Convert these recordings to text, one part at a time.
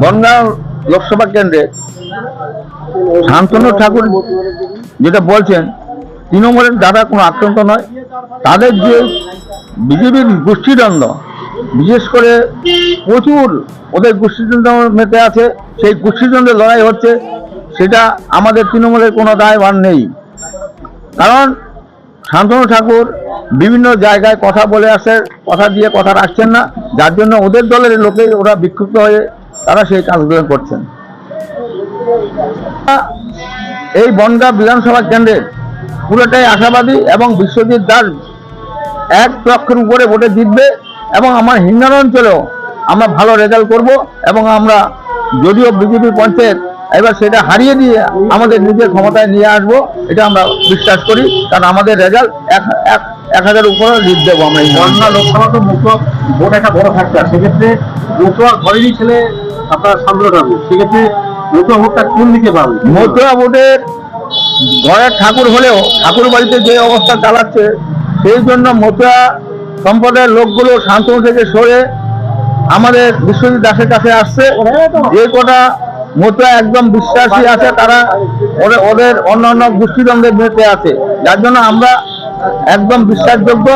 বনগাঁও লোকসভা কেন্দ্রে শান্তনু ঠাকুর যেটা বলছেন, তৃণমূলের দ্বারা কোনো আক্রান্ত নয়। তাদের যে বিজেপির গোষ্ঠীদ্বন্দ্ব, বিশেষ করে প্রচুর ওদের গোষ্ঠীদ্বন্দ্ব মেতে আছে, সেই গোষ্ঠীদ্বন্দ্বের লড়াই হচ্ছে, সেটা আমাদের তৃণমূলের কোনো দায়ভার নেই। কারণ শান্তনু ঠাকুর বিভিন্ন জায়গায় কথা বলে আসে, কথা দিয়ে কথা রাখছেন না, যার জন্য ওদের দলের লোকে ওরা বিক্ষুব্ধ হয়ে তারা সেই কাজগুলো করছেন। এই বনগাঁ বিধানসভা কেন্দ্রের পুরোটাই আশাবাদী এবং বিশ্বজিৎ দাস এক লক্ষের উপরে ভোটে জিতবে এবং আমার হিন্দার অঞ্চলেও আমরা ভালো রেজাল্ট করব এবং আমরা যদিও বিজেপি পঞ্চায়েত, এবার সেটা হারিয়ে দিয়ে আমাদের নিজের ক্ষমতায় নিয়ে আসব, এটা আমরা বিশ্বাস করি, কারণ আমাদের রেজাল্ট এক এক এক হাজার উপরে লিড দেবো আমরা লোকসভা তো মুখোয়া ভোট একটা বড় ফ্যাক্টর সেক্ষেত্রে মুখোয়া ঘরেরই ছেলে আপনার সামনে মুখোয়া ভোটটা কোন দিকে পাবে ভোটের ঘরের ঠাকুর হলেও ঠাকুর বাড়িতে যে অবস্থা চালাচ্ছে, সেই জন্য মথুরা সম্প্রদায়ের লোকগুলো শান্তনু থেকে সরে আমাদের বিশ্বজিৎ দাসের কাছে আসছে। যে কটা মথুরা একদম বিশ্বাসী আছে, তারা ওদের ওদের অন্যান্য গোষ্ঠীদ্বন্দ্বের মেতে আছে। যার জন্য আমরা একদম বিশ্বাসযোগ্য।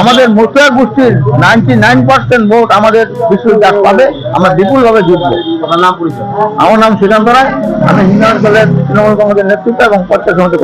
আমাদের মথুরা গোষ্ঠীর নাইনটি নাইন পার্সেন্ট ভোট আমাদের বিশ্বজিৎ দাস পাবে। আমরা বিপুলভাবে জিতব। আমার নাম পরিচয়? আমার নাম শ্রীকান্ত রায়। আমি হিন্দু অঞ্চলের তৃণমূল কংগ্রেসের নেতৃত্ব এবং পঞ্চায়েত সমিতি।